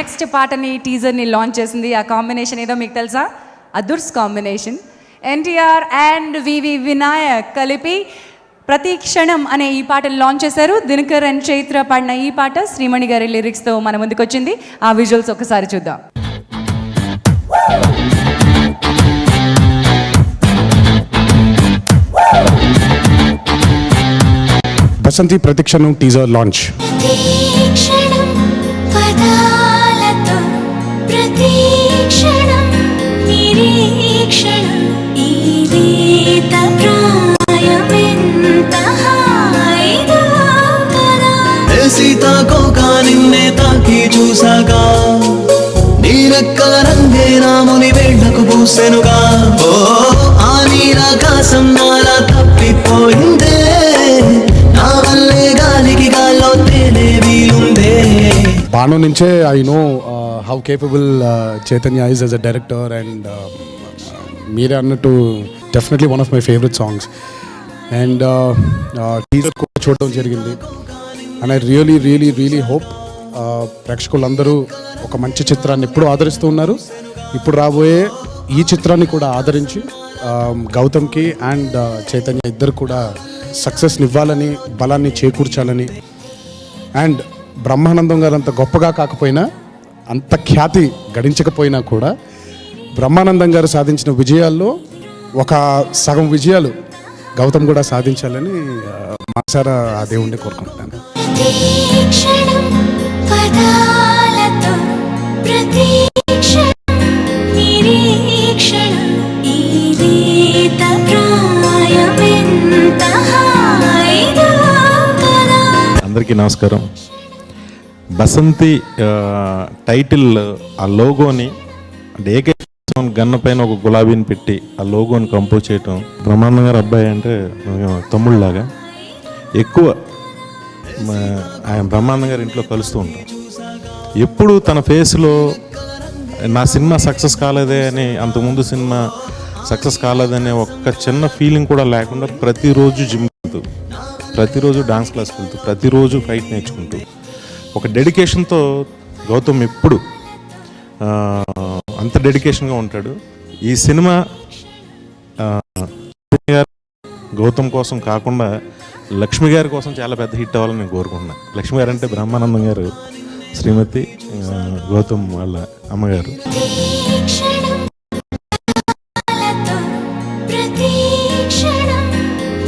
Next పాటని టీజర్ని launch చేసింది ఆ కాంబినేషన్ ఏదో మీకు తెలుసా? అదుర్స్ కాంబినేషన్ ఎన్టీఆర్ అండ్ వివి వినాయక్ కలిపి ప్రతి క్షణం అనే ఈ పాటను లాంచ్ చేశారు. దినకర్ అండ్ చైత్ర పాడిన ఈ పాట శ్రీమణి గారి లిరిక్స్తో మన ముందుకు వచ్చింది ఆ విజువల్స్ ఒకసారి చూద్దాం. బసంతి ప్రతిక్షణం టీజర్ లాంచ్ తాకోగా నిన్నే తాకి చూసాగా నీరెక్కల రంగే రాముని వేళ్ళకు పూసెనుగా. ఓ ఆ నీరాకాశం నాలా తప్పిపోయిందే. నా వల్లే గాలికి గాల్లో తేలే వీలుందే. బాణం నుంచే I know how capable Chaitanya is as a director and మీరే అన్నట్టు definitely one of my favourite songs. And teaser కూడా చూడడం జరిగింది. And I really really really hope ప్రేక్షకులందరూ ఒక మంచి చిత్రాన్ని ఎప్పుడు ఆదరిస్తూ ఉన్నారు. ఇప్పుడు రాబోయే ఈ చిత్రాన్ని కూడా ఆదరించి um, గౌతమ్కి అండ్ uh, చైతన్య ఇద్దరు కూడా సక్సెస్ని ఇవ్వాలని బలాన్ని చేకూర్చాలని అండ్ బ్రహ్మానందం గారు అంత గొప్పగా కాకపోయినా అంత ఖ్యాతి గడించకపోయినా కూడా బ్రహ్మానందం గారు సాధించిన విజయాల్లో ఒక సగం విజయాలు గౌతమ్ కూడా సాధించాలని ఆ, మనసారా ఆ దేవుణ్ణి కోరుకుంటున్నాను. ప్రతీక్షణం పదాలతో ప్రతీక్షణం ఈ గీత ప్రాయమెంత అందరికీ నమస్కారం. బసంతి టైటిల్ ఆ లోగోని అంటే ఏకే గన్న పైన ఒక గులాబీని పెట్టి ఆ లోగోని కంపోజ్ చేయటం. బ్రహ్మానంద గారు అబ్బాయి అంటే తమ్ముళ్ళలాగా. ఎక్కువ ఆయన బ్రహ్మానంద గారి ఇంట్లో కలుస్తూ ఉంటాం. ఎప్పుడు తన ఫేస్లో నా సినిమా సక్సెస్ కాలేదే అని అంతకుముందు సినిమా సక్సెస్ కాలేదనే ఒక్క చిన్న ఫీలింగ్ కూడా లేకుండా ప్రతిరోజు జిమ్ వెళ్తూ ప్రతిరోజు డాన్స్ క్లాస్కి వెళ్తూ ప్రతిరోజు ఫైట్ నేర్చుకుంటూ ఒక డెడికేషన్తో గౌతమ్ ఎప్పుడు అంత డెడికేషన్గా ఉంటాడు. ఈ సినిమా గౌతమ్ కోసం కాకుండా లక్ష్మి గారి కోసం చాలా పెద్ద హిట్ అవ్వాలని నేను కోరుకుంటున్నాను లక్ష్మి గారు అంటే బ్రహ్మానందం గారు శ్రీమతి గౌతమ్ వాళ్ళ అమ్మగారు. ప్రతీక్షణం పదాలతో ప్రతీక్షణం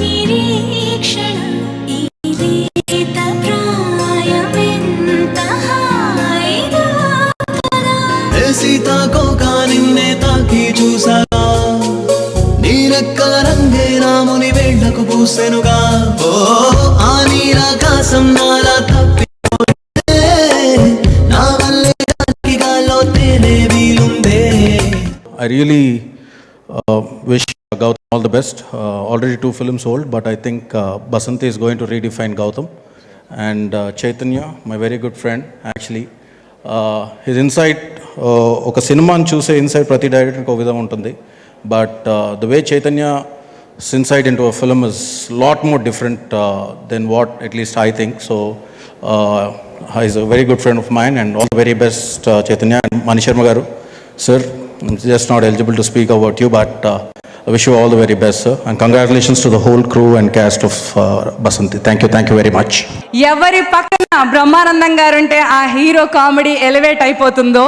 నిరీక్షణం వేళ్ళకు ఓ ఆ నీరాకాశం నాలా తప్పిపోయిందే నా వల్లే గాలికి తేలే వీలుందే I really uh, wish Gautam all the best. Uh, already two films old, but I think uh, Basanti is going to redefine Gautam. And uh, Chaitanya, my very good friend, actually, uh, his insight, ఒక సినిమాని చూసే insight ప్రతి డైరెక్టర్కి ఒక విధంగా ఉంటుంది but the way Chaitanya insight into a film is lot more different than what at least I think so is a very good friend of mind and all the very best Chaitanya and Mani Sharma గారు Sir, I'm just not eligible to speak about you, but uh, I wish you all the very best, sir. And congratulations to the whole crew and cast of uh, Basanti. Thank you, thank you very much. ఎవరి పక్కన బ్రహ్మానందం గారు ఉంటే ఆ hero comedy elevate అయిపోతుందో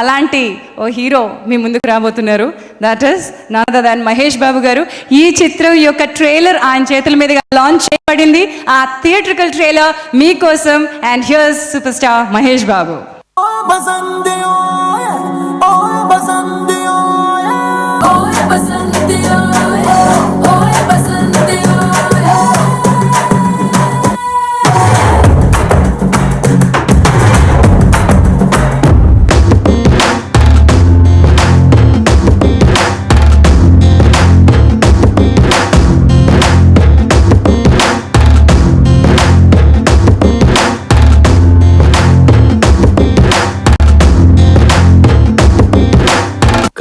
అలాంటి ఓ hero మీ ముందుకు రాబోతున్నారు that is నాద దాన్ మహేష్ బాబు గారు ఈ చిత్రం యొక్క ట్రైలర్ ఆయన చేతుల మీదుగా లాంచ్ చేయబడింది. ఆ థియేట్రికల్ ట్రైలర్ మీకోసం and here's super star Mahesh Babu ఓయ్ బసంతి ఓయ్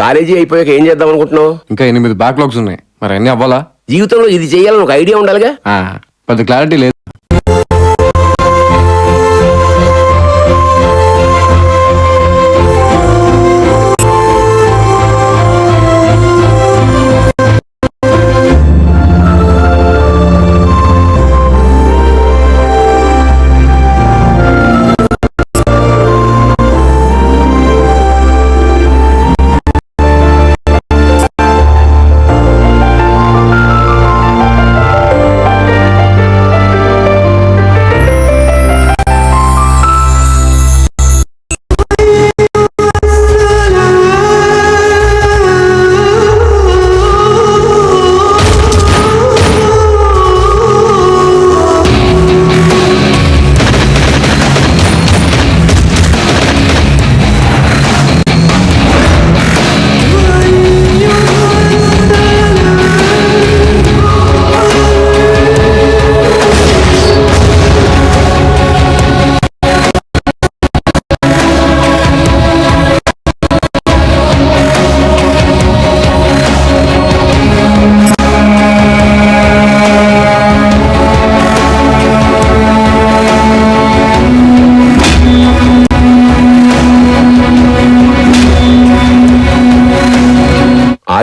కాలేజీ అయిపోయాక ఏం చేద్దాం అనుకుంటున్నావు? ఇంకా ఎనిమిది బ్యాక్లాగ్స్ ఉన్నాయి. మరి అన్ని అవ్వాలా? జీవితంలో ఇది చేయాలని ఒక ఐడియా ఉండాలిగా? ఆ, పెద్ద క్లారిటీ లేదు.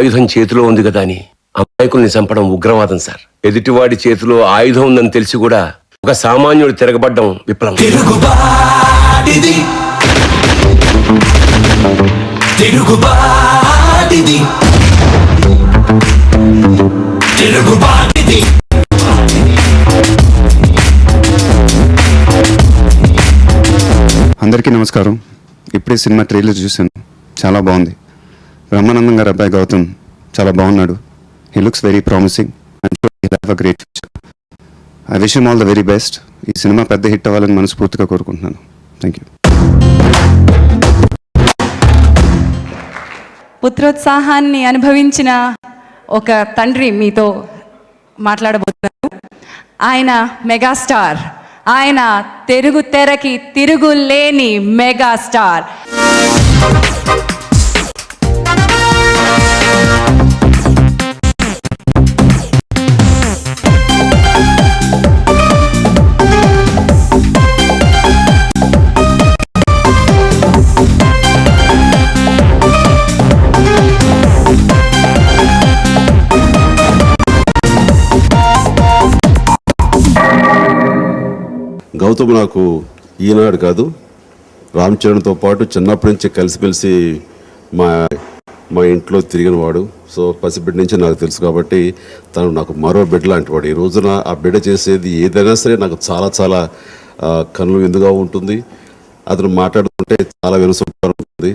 ఆయుధం చేతిలో ఉంది కదా అని. అమాయకుల్ని చంపడం ఉగ్రవాదం సార్. ఎదుటివాడి చేతిలో ఆయుధం ఉందని తెలిసి కూడా ఒక సామాన్యుడు తిరగబడ్డం విప్లవం. తిరుగుబాటిది. తిరుగుబాటిది. తిరుగుబాటిది. అందరికీ నమస్కారం. ఇప్పుడే సినిమా ట్రైలర్ చూశాను. చాలా బాగుంది. బ్రహ్మానందం గారు అబ్బాయి గౌతమ్ చాలా బాగున్నాడు. He looks very promising and have a great future I wish all the very best ఈ సినిమా పెద్ద హిట్ అవ్వాలని మనస్ఫూర్తిగా కోరుకుంటున్నాను. థ్యాంక్ యూ పుత్రోత్సాహాన్ని అనుభవించిన ఒక తండ్రి మీతో మాట్లాడబోతున్నారు. ఆయన మెగాస్టార్. ఆయన తెలుగు తెరకి తిరుగులేని మెగాస్టార్. గౌతమ్ నాకు ఈనాడు కాదు రామ్ చరణ్తో పాటు చిన్నప్పటి నుంచి కలిసిమెలిసి మా మా ఇంట్లో తిరిగిన వాడు. సో పసిబిడ్డ నుంచి నాకు తెలుసు కాబట్టి తను నాకు మరో బిడ్డ లాంటి వాడు. ఈ రోజున ఆ బిడ్డ చేసేది ఏదైనా సరే నాకు చాలా చాలా కన్ను విందుగా ఉంటుంది. అతను మాట్లాడుతుంటే చాలా వినసొంపుగా ఉంటుంది.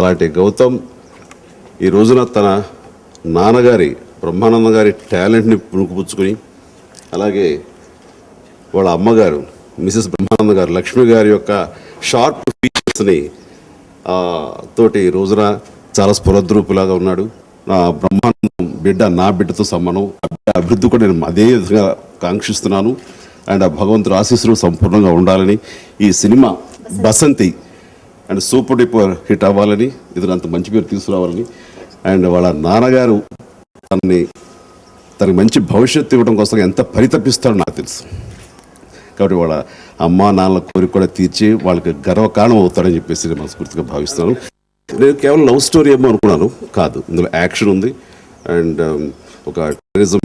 అలాంటి గౌతమ్ ఈ రోజున తన నాన్నగారి బ్రహ్మానంద గారి టాలెంట్ని పుణుకుపుచ్చుకొని అలాగే వాళ్ళ అమ్మగారు మిసెస్ బ్రహ్మానంద గారు లక్ష్మి గారి యొక్క షార్ప్ ఫీచర్స్ని తోటి రోజున చాలా స్ఫురద్రూపులాగా ఉన్నాడు. నా బ్రహ్మానందం బిడ్డ నా బిడ్డతో సమానం. ఆ బిడ్డ అభివృద్ధి కూడా నేను అదే విధంగా కాంక్షిస్తున్నాను. అండ్ ఆ భగవంతుడు ఆశీస్సులు సంపూర్ణంగా ఉండాలని ఈ cinema Basanthi and super duper hit అవ్వాలని ఇతను అంత మంచి పేరు తీసుకురావాలని. అండ్ వాళ్ళ నాన్నగారు తనని తనకి మంచి భవిష్యత్తు ఇవ్వడం కోసం ఎంత పరితపిస్తాడో నాకు తెలుసు. కాబట్టి వాళ్ళ అమ్మా నాన్నల కోరిక కూడా తీర్చి వాళ్ళకి గర్వకారణం అవుతాడని చెప్పేసి నేను మనస్ఫూర్తిగా భావిస్తున్నాను. నేను కేవలం లవ్ స్టోరీ ఏమో అనుకున్నాను కాదు. ఇందులో యాక్షన్ ఉంది. అండ్ um, ఒక టెరరిజం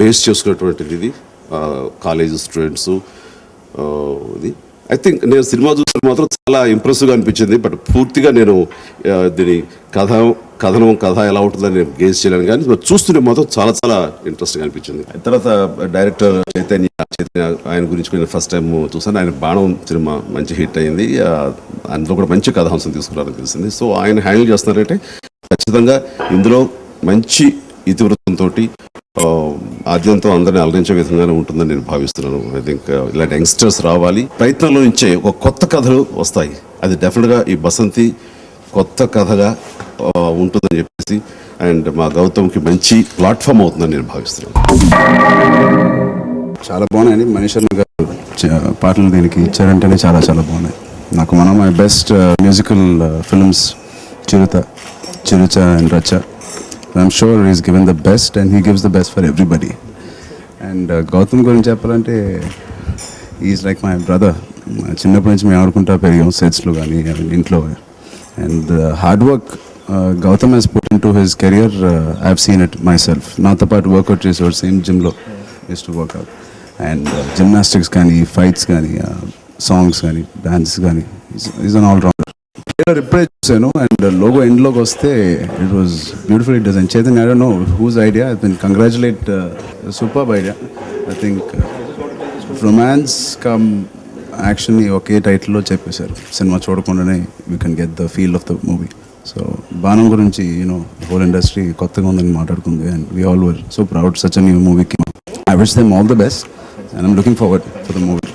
బేస్ చేసుకున్నటువంటిది ఇది కాలేజ్ స్టూడెంట్స్ ఇది. ఐ థింక్ నేను సినిమా చూసిన మాత్రం చాలా ఇంప్రెసివ్గా అనిపించింది. బట్ పూర్తిగా నేను దీని కథ కథనం కథ ఎలా ఉంటుందని నేను గేజ్ చేయలేను. కానీ but చూస్తుంటే మాత్రం చాలా చాలా ఇంట్రెస్ట్గా అనిపించింది. తర్వాత డైరెక్టర్ చైతన్య చైతన్య ఆయన గురించి నేను ఫస్ట్ టైం చూసాను ఆయన బాణం సినిమా మంచి హిట్ అయింది. అందులో కూడా మంచి కథాంశం తీసుకున్నారని తెలిసింది. సో ఆయన హ్యాండిల్ చేస్తున్నారంటే ఖచ్చితంగా ఇందులో మంచి ఇతివృత్తంతో ఆద్యంతో అందరిని అలరించే విధంగానే ఉంటుందని నేను భావిస్తున్నాను. ఐ థింక్ uh, ఇలాంటి యంగ్స్టర్స్ రావాలి. ప్రయత్నంలో నుంచే ఒక కొత్త కథలు వస్తాయి. అది డెఫినెట్గా ఈ బసంతి కొత్త కథగా ఉంటుందని చెప్పేసి అండ్ మా గౌతమ్కి మంచి ప్లాట్ఫామ్ అవుతుందని నేను భావిస్తున్నాను. చాలా బాగున్నాయి మనీష్ గారు పాటలు దీనికి ఇచ్చారంటేనే చాలా చాలా బాగున్నాయి. నాకు మనం my best musical films Chirutha చిరుచ and Racha I'm sure is given the best and he gives the best for everybody and Gautham గురించి చెప్పాలంటే ఈజ్ లైక్ మై బ్రదర్ చిన్నప్పటి నుంచి మేము ఆడుకుంటా పెరిగాం సెట్స్లో కానీ ఇంట్లో. And hard work Gautham he's put into his career I have seen it myself నాతో పాటు వర్కౌట్ చేసేవాడు సేమ్ జిమ్లో is to workout and gymnastics కానీ ఫైట్స్ కానీ సాంగ్స్ కానీ డాన్స్ కానీ is an all round trailer reply చూసాను అండ్ లోగో ఎండ్లోకి వస్తే it was beautiful it design Chaitanya I don't know whose idea I can congratulate super idea I think romance come action ఒకే టైటిల్లో చెప్పేశారు. సినిమా చూడకుండానే you can get the feel of the movie so Baanam గురించి you know whole industry కొత్తగా ఉందని మాట్లాడుకుంది and we all were so proud such an new మూవీకి I wish them all the best and I'm looking forward for the movie